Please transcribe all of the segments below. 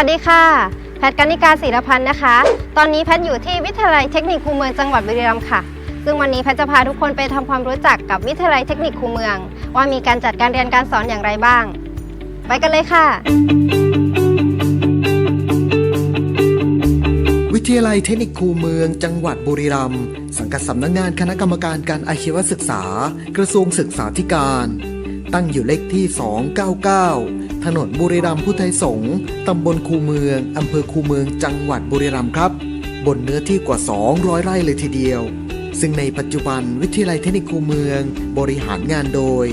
วัสดีค่ะ แพทย์กนิกาศิรพันธ์นะคะ ตอนนี้แพทย์อยู่ที่วิทยาลัยเทคนิคคูเมืองจังหวัดบุรีรัมย์ค่ะ ซึ่งวันนี้แพทย์จะพาทุกคนไปทำความรู้จักกับวิทยาลัยเทคนิคคูเมือง ว่ามีการจัดการเรียนการสอนอย่างไรบ้าง ไปกันเลยค่ะ วิทยาลัยเทคนิคคูเมือง จังหวัดบุรีรัมย์สังกัดสำนักงานคณะกรรมการการอาชีวศึกษา กระทรวงศึกษาธิการ ตั้งอยู่เลขที่ 299 ถนนบุรีรัมย์พุทธไทยสงฆ์ตำบลคูเมือง อำเภอคูเมือง จังหวัดบุรีรัมย์ครับ บนเนื้อที่กว่า 200 ไร่เลยทีเดียว ซึ่งในปัจจุบันวิทยาลัยเทคนิคคูเมือง บริหารงานโดย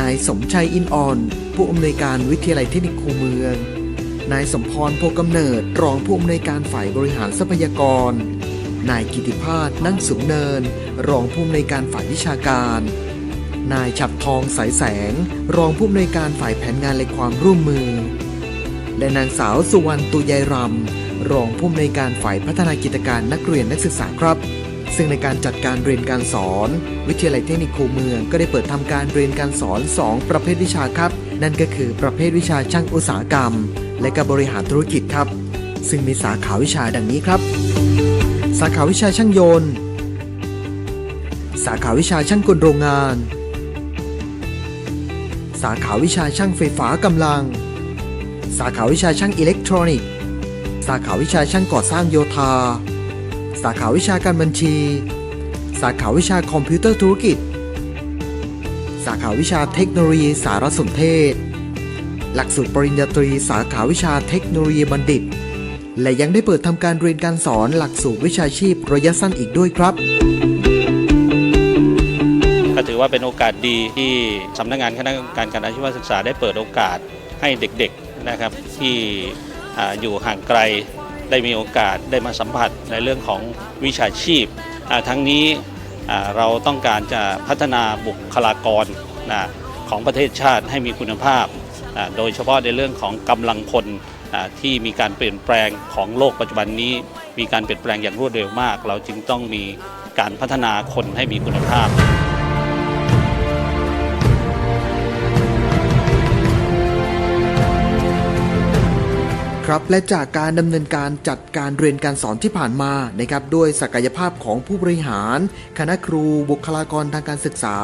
นายสมชัยอินอ่อน ผู้อำนวยการวิทยาลัยเทคนิคคูเมือง นายสมพรโพกำเนิด รองผู้อำนวยการฝ่ายบริหารทรัพยากร นายกิติพาสนั่งสูงเนิน รองผู้อำนวยการฝ่ายวิชาการ นายฉับทองสายแสง รองผู้อำนวยการฝ่ายแผนงานและความร่วมมือ และนางสาวสุวรรณตุยายรำรองผู้อำนวยการฝ่ายพัฒนากิจการนักเรียนนักศึกษาครับ ซึ่งในการจัดการเรียนการสอน วิทยาลัยเทคนิคคูเมืองก็ได้เปิดทำการเรียนการสอน 2 ประเภทวิชาครับ นั่นก็คือประเภทวิชาช่างอุตสาหกรรม และก็บริหารธุรกิจครับ ซึ่งมีสาขาวิชาดังนี้ครับ สาขาวิชาช่างยนต์สาขาวิชาช่างกลโรงงาน สาขาวิชาช่างไฟฟ้ากำลัง สาขาวิชาช่างอิเล็กทรอนิกส์ สาขาวิชาช่างก่อสร้างโยธา สาขาวิชาการบัญชี สาขาวิชาคอมพิวเตอร์ธุรกิจ สาขาวิชาเทคโนโลยีสารสนเทศ หลักสูตรปริญญาตรีสาขาวิชาเทคโนโลยีบัณฑิต และยังได้เปิดทำการเรียนการสอนหลักสูตรวิชาชีพระยะสั้นอีกด้วยครับ ว่าเป็นโอกาสดีที่สำนักงานคณะกรรมการการอาชีวศึกษาได้เปิดโอกาสให้เด็กๆนะครับที่อยู่ห่างไกลได้มีโอกาสได้มาสัมผัสในเรื่องของวิชาชีพ ทั้งนี้เราต้องการจะพัฒนาบุคลากรนะของประเทศชาติให้มีคุณภาพ โดยเฉพาะในเรื่องของกำลังพลที่มีการเปลี่ยนแปลงของโลกปัจจุบันนี้ มีการเปลี่ยนแปลงอย่างรวดเร็วมาก เราจึงต้องมีการพัฒนาคนให้มีคุณภาพ ครับและจากการดำเนินการจัดการเรียนการสอนที่ผ่านมานะครับด้วยศักยภาพของผู้บริหาร คณะครูบุคลากรทางการศึกษา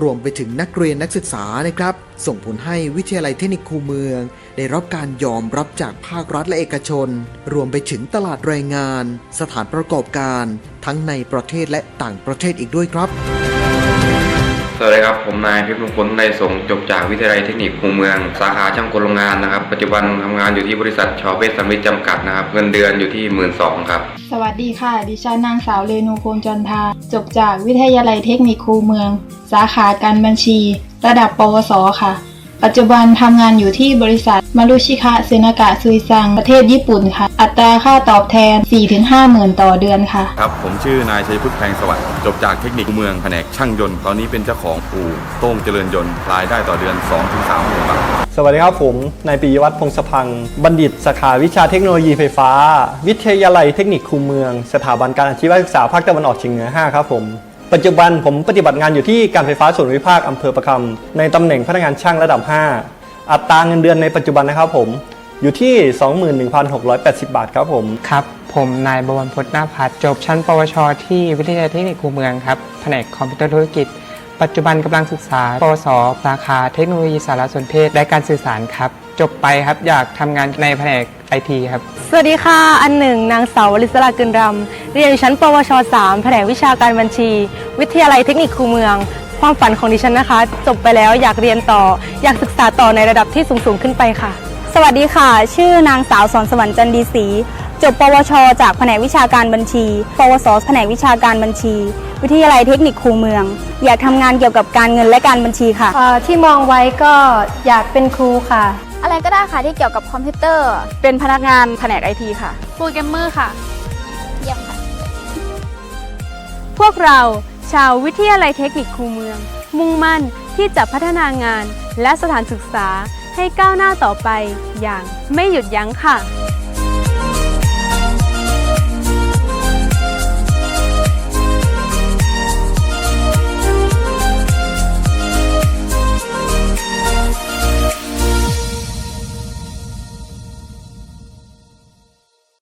รวมไปถึงนักเรียนนักศึกษานะครับ ส่งผลให้วิทยาลัยเทคนิคคูเมือง ได้รับการยอมรับจากภาครัฐและเอกชน รวมไปถึงตลาดแรงงาน สถานประกอบการ ทั้งในประเทศและต่างประเทศอีกด้วยครับ สวัสดีครับ ผมนายเพชรมงคลได้ส่งจบจากวิทยาลัยเทคนิคคูเมือง สาขาช่างกลโรงงานนะครับ ปัจจุบันทำงานอยู่ที่บริษัทชอเวสสมิธจำกัดนะครับ เงินเดือนอยู่ที่หมื่นสองครับ สวัสดีค่ะ ดิฉันนางสาวเรนูโคงจันทา จบจากวิทยาลัยเทคนิคคูเมือง สาขาการบัญชี ระดับปวสค่ะ ปัจจุบันทำงานอยู่ที่บริษัทมารุชิคะเซนากะซุยซังประเทศญี่ปุ่นค่ะ อัตราค่าตอบแทน 4-5หมื่นต่อเดือนค่ะ ครับ ผมชื่อนายชัยพุทธแพงสวัสดิ์จบจากเทคนิคเมืองแผนกช่างยนต์ตอนนี้เป็นเจ้าของอู่โต้งเจริญยนต์รายได้ต่อเดือน 2-3หมื่นบาทสวัสดีครับผมนายปิยวัฒน์พงศพังค์บัณฑิตสาขาวิชาเทคโนโลยีไฟฟ้า วิทยาลัยเทคนิคคูเมือง สถาบันการอาชีวศึกษาภาคตะวันออกเฉียงเหนือ 5 ครับผม ปัจจุบันผมปฏิบัติงานอยู่ที่การไฟฟ้าส่วนภูมิภาคอำเภอประคำในตำแหน่งพนักงานช่างระดับ 5 อัตราเงินเดือนในปัจจุบันนะครับผมอยู่ที่ 21,680 บาทครับผมครับ ผมนายบวรพจน์นาพัฒน์จบชั้น ปวช ที่วิทยาลัยเทคนิคคูเมืองครับแผนกคอมพิวเตอร์ธุรกิจ ปัจจุบันกำลังศึกษา ปวส สาขาเทคโนโลยีสารสนเทศและการสื่อสารครับ จบไปครับอยากทำงานในแผนกไอทีครับ สวัสดีค่ะ อันหนึ่งนางสาววลิศราเกินรำ เรียนอยู่ชั้น ปวช 3 แผนกวิชาการบัญชี วิทยาลัยเทคนิคคูเมือง ความฝันของดิฉันนะคะ จบไปแล้วอยากเรียนต่อ อยากศึกษาต่อในระดับที่สูงๆขึ้นไปค่ะ สวัสดีค่ะ ชื่อนางสาวสอนสวรรค์จันดีศรีจบ ปวช จากแผนกวิชาการบัญชี ปวส แผนกวิชาการบัญชี วิทยาลัยเทคนิคคูเมือง อยากทำงานเกี่ยวกับการเงินและการบัญชีค่ะเอ่อที่มองไว้ก็อยากเป็นครูค่ะ อะไรก็ได้ค่ะที่เกี่ยวกับคอมพิวเตอร์ เป็นพนักงานแผนกไอทีค่ะ โปรแกรมเมอร์ค่ะ เยี่ยมค่ะ พวกเราชาววิทยาลัยเทคนิคคูเมือง มุ่งมั่นที่จะพัฒนางานและสถานศึกษาให้ก้าวหน้าต่อไปอย่างไม่หยุดยั้งค่ะ